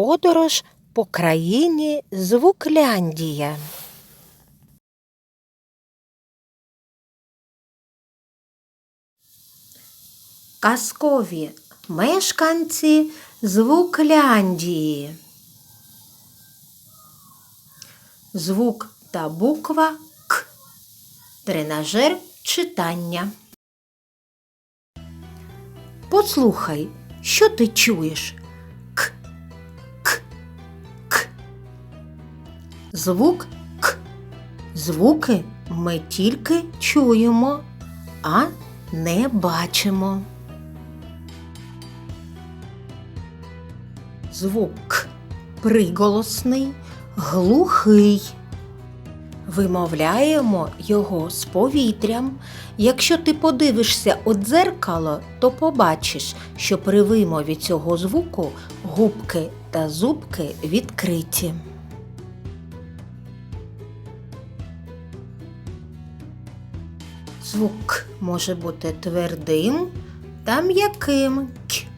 Подорож по країні Звукляндія. Казкові мешканці Звукляндії. Звук та буква К. Тренажер читання. Послухай, що ти чуєш? Звук К. Звуки ми тільки чуємо, а не бачимо. Звук К приголосний, глухий. Вимовляємо його з повітрям. Якщо ти подивишся у дзеркало, то побачиш, що при вимові цього звуку губки та зубки відкриті. Звук може бути твердим та м'яким. «к».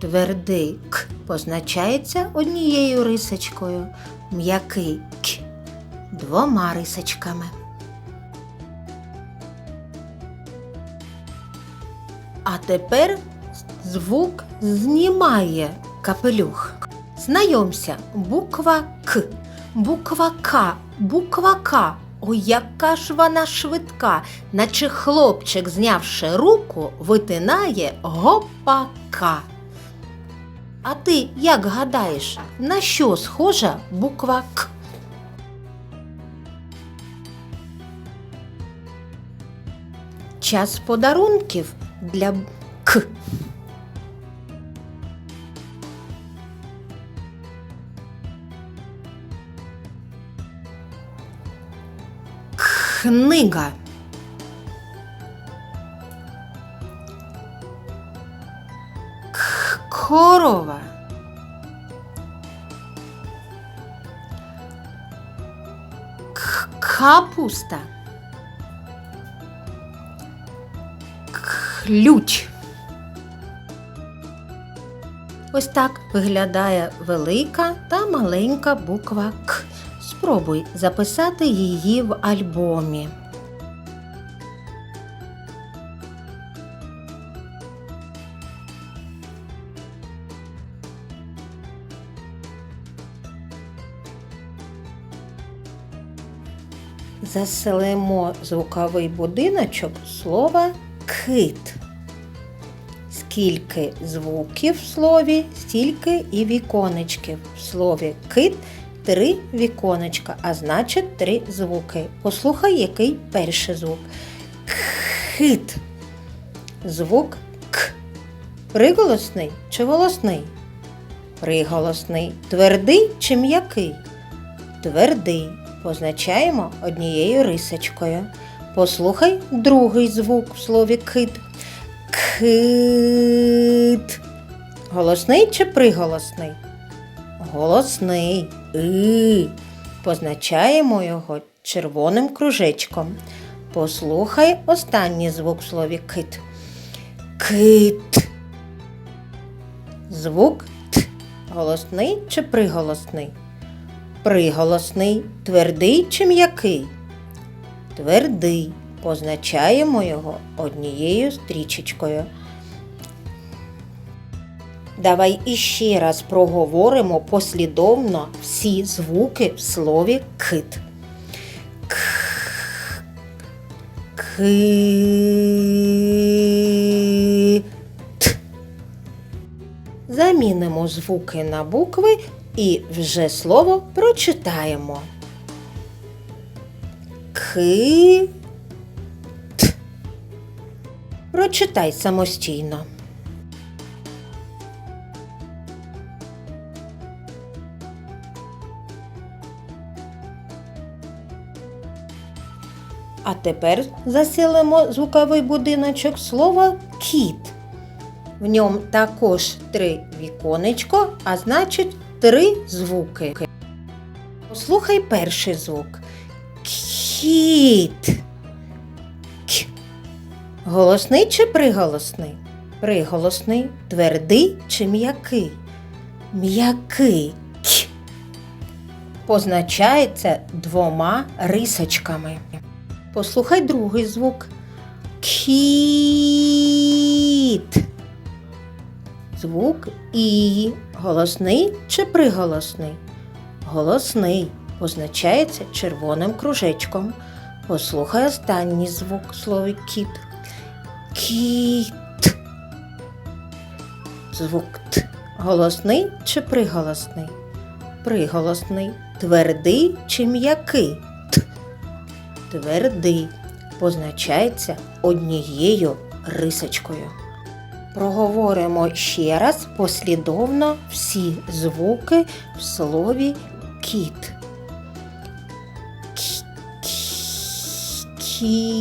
Твердий к позначається однією рисочкою, м'який к двома рисочками. А тепер звук знімає капелюх. Знайомся, буква К, буква К, буква К. Ой, яка ж вона швидка, наче хлопчик, знявши руку, витинає гопака. А ти як гадаєш, на що схожа буква К? Час подарунків для К. Книга. Корова. Капуста. Ключ. Ось так виглядає велика та маленька буква К. Спробуй записати її в альбомі. Заселимо звуковий будиночок слова кит. Скільки звуків в слові, стільки і віконечків. В слові кит три віконечка, а значить три звуки. Послухай, який перший звук. Кхит. Звук К. Приголосний чи голосний? Приголосний. Твердий чи м'який? Твердий. Позначаємо однією рисочкою. Послухай другий звук в слові кит. Кит. Голосний чи приголосний? Голосний. И. Позначаємо його червоним кружечком. Послухай останній звук в слові кит. Кит. Звук Т. Голосний чи приголосний? Приголосний. Твердий чи м'який? Твердий. Позначаємо його однією стрічечкою. Давай іще раз проговоримо послідовно всі звуки в слові кит. К. Кит. Замінимо звуки на букви і вже слово прочитаємо. Ки. Т. Прочитай самостійно. А тепер заселимо звуковий будиночок слова кіт. В ньому також три віконечко, а значить три звуки. Послухай перший звук. Кіт. К. Голосний чи приголосний? Приголосний, твердий чи м'який? м'який К позначається двома рисочками. Послухай другий звук. Кіт. Звук І. Голосний чи приголосний? Голосний позначається червоним кружечком. Послухай останній звук в кіт. Кіт. Звук Т. Голосний чи приголосний? Приголосний. Твердий чи м'який? Твердий. Позначається однією рисочкою. Проговоримо ще раз послідовно всі звуки в слові кіт. Кіт.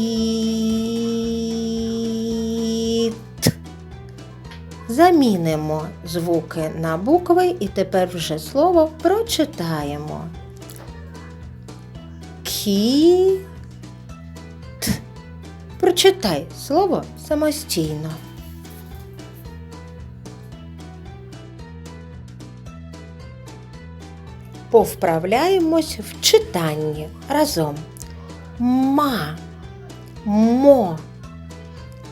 Замінимо звуки на букви і тепер вже слово прочитаємо. Кіт. Прочитай слово самостійно. Повправляємось в читанні разом. Ма, мо,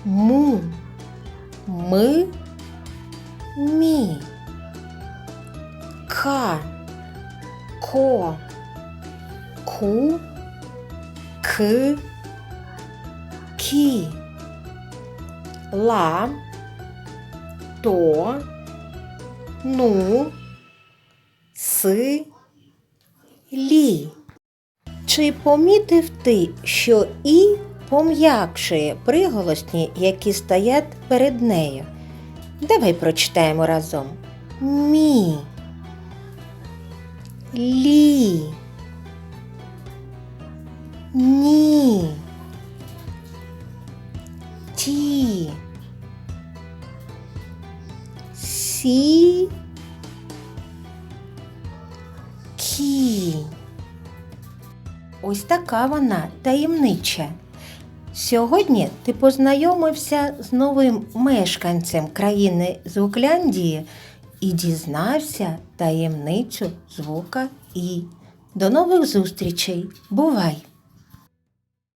му, ми, мі, ка, ко, ку, к, Кі, ла, то, ну, си, лі. Чи помітив ти, що і пом'якшує приголосні, які стоять перед нею? Давай прочитаємо разом. Мі. Лі. Ні. Ті. Сі. Кі. Ось така вона таємнича. Сьогодні ти познайомився з новим мешканцем країни Звукляндії і дізнався таємницю звука І. До нових зустрічей. Бувай!